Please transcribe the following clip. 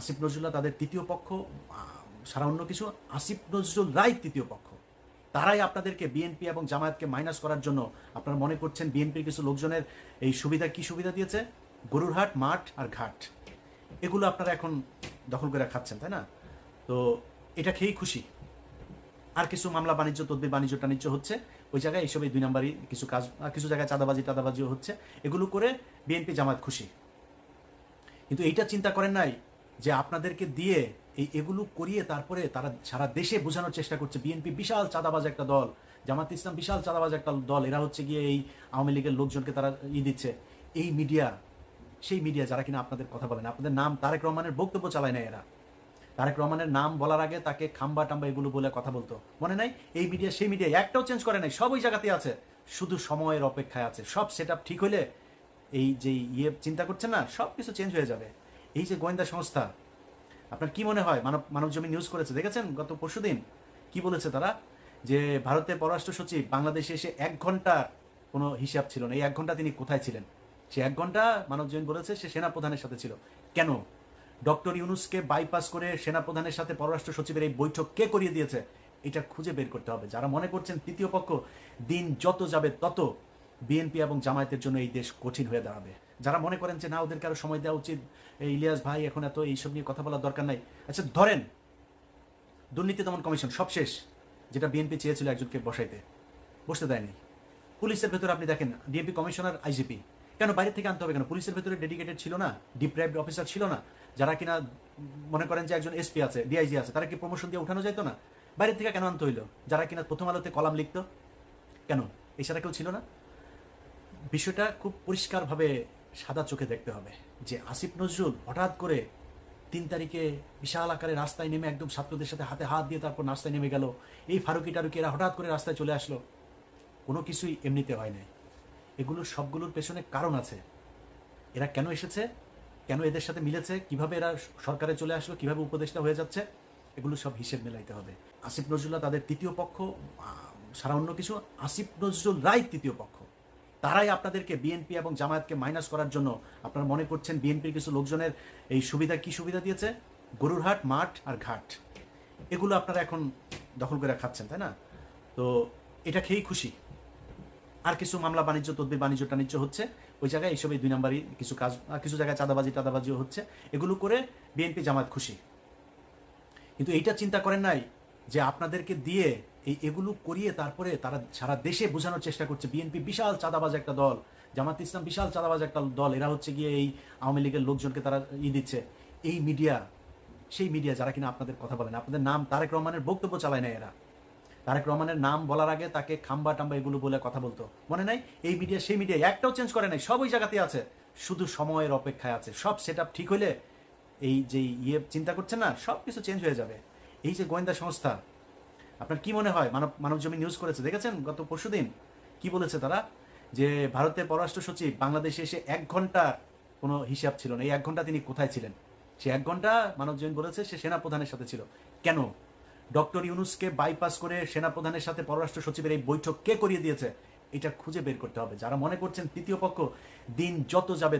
আসিফ নজরুল্লাহ তাদের তৃতীয় পক্ষ সারা অন্য কিছু। আসিফ নজরুল রায় তৃতীয় পক্ষ। তারাই আপনাদেরকে বিএনপি এবং জামায়াতকে মাইনাস করার জন্য আপনারা মনে করছেন বিএনপির কিছু লোকজনের এই সুবিধা কি সুবিধা দিয়েছে? গরুরহাট মাঠ আর ঘাট। এগুলো আপনারা এখন দখল করে খাচ্ছেন, তাই না? তো এটা খেয়েই খুশি। আর কিছু মামলা বাণিজ্য, তদ্বির বাণিজ্য, টাণিজ্য হচ্ছে। ওই জায়গায় এইসবই দুই নাম্বারই কিছু কাজ কিছু জায়গায় চাঁদাবাজি, টাদাবাজিও হচ্ছে। এগুলো করে বিএনপি জামায়াত খুশি। কিন্তু এইটা চিন্তা করেন নাই যে আপনাদেরকে দিয়ে এই এগুলো করিয়ে তারপরে তারা সারা দেশে বোঝানোর চেষ্টা করছে। বিএনপি বিশাল চাঁদাবাজ একটা দল, জামাত ইসলাম বিশাল চাঁদাবাজ একটা দল, এরা হচ্ছে গিয়ে এই আওয়ামী লীগের লোকজনকে তারা ই দিচ্ছে। এই মিডিয়া, সেই মিডিয়া যারা কিনা আপনাদের কথা বলেন আপনাদের নাম তারেক রহমানের বক্তব্য চালায় না এরা। তারেক রহমানের নাম বলার আগে তাকে খাম্বা টাম্বা এগুলো বলে কথা বলতো। মনে নাই? এই মিডিয়া, সেই মিডিয়া একটাও চেঞ্জ করে নাই, সব ওই জায়গাতেই আছে। শুধু সময়ের অপেক্ষায় আছে। সব সেট ঠিক হলে এই যে ইয়ে চিন্তা করছেন না সব কিছু চেঞ্জ হয়ে যাবে। এই যে গোয়েন্দা সংস্থা, আপনার কি মনে হয়? মানব মানব জমি নিউজ করেছে, দেখেছেন? গত পরশুদিন কি বলেছে তারা? যে ভারতের পররাষ্ট্র সচিব বাংলাদেশে এসে এক ঘণ্টা কোনো হিসাব ছিল না। এই এক ঘণ্টা তিনি কোথায় ছিলেন? সে এক ঘণ্টা মানব জমিন বলেছে, সে সেনাপ্রধানের সাথে ছিল। কেন? ডক্টর ইউনুসকে বাইপাস করে সেনাপ্রধানের সাথে পররাষ্ট্র সচিবের এই বৈঠক কে করিয়ে দিয়েছে? এটা খুঁজে বের করতে হবে। যারা মনে করছেন তৃতীয় পক্ষ, দিন যত যাবে তত বিএনপি এবং জামায়াতের জন্য এই দেশ কঠিন হয়ে দাঁড়াবে। যারা মনে করেন যে না, ওদেরকে আরও সময় দেওয়া উচিত। ইলিয়াস ভাই এখন এত এইসব নিয়ে কথা বলার দরকার নাই। আচ্ছা ধরেন দুর্নীতি দমন কমিশন সবশেষ যেটা বিএনপি চেয়েছিল একজনকে বসাইতে। বসতে দেয়নি। পুলিশের ভেতরে আপনি দেখেন ডিএমপি কমিশনার আইজিপি কেন বাইরে থেকে আনতে হবে কেন? পুলিশের ভেতরে ডেডিকেটেড ছিল না? ডিপ্রাইভড অফিসার ছিল না? যারা কিনা মনে করেন যে একজন এসপি আছে ডিআইজি আছে, তারা কি প্রমোশন দিয়ে উঠানো যেত না? বাইরে থেকে কেন আনতে হইল? যারা কিনা প্রথম আলোতে কলাম লিখতো? কেন? এছাড়া কেউ ছিল না? বিষয়টা খুব পরিষ্কারভাবে সাদা চোখে দেখতে হবে যে আসিফ নজরুল হঠাৎ করে তিন তারিখে বিশাল আকারে রাস্তায় নেমে একদম ছাত্রদের সাথে হাতে হাত দিয়ে তারপর রাস্তায় নেমে গেল। এই ফারুকি টারুকি এরা হঠাৎ করে রাস্তায় চলে আসলো। কোনো কিছুই এমনিতে হয় নাই। এগুলোর সবগুলোর পেছনে কারণ আছে। এরা কেন এসেছে? কেন এদের সাথে মিলেছে? কীভাবে এরা সরকারে চলে আসলো? কীভাবে উপদেষ্টা হয়ে যাচ্ছে? এগুলো সব হিসেব মেলাইতে হবে। আসিফ নজরুল্লাহ তাদের তৃতীয় পক্ষ সারা অন্য কিছু, আসিফ নজরুল রায় তৃতীয় পক্ষ। তারাই আপনাদেরকে বিএনপি এবং জামায়াতকে মাইনাস করার জন্য আপনারা মনে করছেন বিএনপির কিছু লোকজনের এই সুবিধা কি সুবিধা দিয়েছে? গরুরহাট মাঠ আর ঘাট। এগুলো আপনারা এখন দখল করে খাচ্ছেন, তাই না? তো এটা খেয়েই খুশি। আর কিছু মামলা বাণিজ্য, তদ্বির বাণিজ্য, টাণিজ্য হচ্ছে। ওই জায়গায় এইসব এই দুই নাম্বারই কিছু কাজ, কিছু জায়গায় চাঁদাবাজি, টাদাবাজিও হচ্ছে। এগুলো করে বিএনপি জামাত খুশি। কিন্তু এইটা চিন্তা করেন নাই যে আপনাদেরকে দিয়ে এই এগুলো করিয়ে তারপরে তারা সারা দেশে বোঝানোর চেষ্টা করছে। বিএনপি বিশাল চাঁদাবাজ একটা দল, জামাত ইসলাম বিশাল চাঁদাবাজ একটা দল, এরা হচ্ছে গিয়ে এই আওয়ামী লীগের লোকজনকে তারা ই দিচ্ছে। এই মিডিয়া, সেই মিডিয়া যারা কিনা আপনাদের কথা বলেন, আপনাদের নাম তারেক রহমানের বক্তব্য চালায় না এরা। তারেক রহমানের নাম বলার আগে তাকে খাম্বা টাম্বা এগুলো বলে কথা বলতো। মনে নাই? এই মিডিয়া, সেই মিডিয়া একটাও চেঞ্জ করে নাই, সব ওই জায়গাতেই আছে। শুধু সময়ের অপেক্ষায় আছে। সব সেট ঠিক হলে এই যে ইয়ে চিন্তা করছেন না সব কিছু চেঞ্জ হয়ে যাবে। এই যে গোয়েন্দা সংস্থা আপনার কি মনে হয়? মানব মানব জমি নিউজ করেছে, দেখেছেন? গত পরশুদিন কি বলেছে তারা? যে ভারতের পররাষ্ট্র সচিব বাংলাদেশে এসে এক ঘণ্টা কোনো হিসাব ছিল না। এই এক ঘণ্টা তিনি কোথায় ছিলেন? সে এক ঘণ্টা মানব জমিন বলেছে, সে সেনাপ্রধানের সাথে ছিল। কেন? ডক্টর ইউনুসকে বাইপাস করে সেনাপ্রধানের সাথে পররাষ্ট্র সচিবের এই বৈঠক কে করিয়ে দিয়েছে, এটা খুঁজে বের করতে হবে। যারা মনে করছেন, তৃতীয় পক্ষ দিন যত যাবে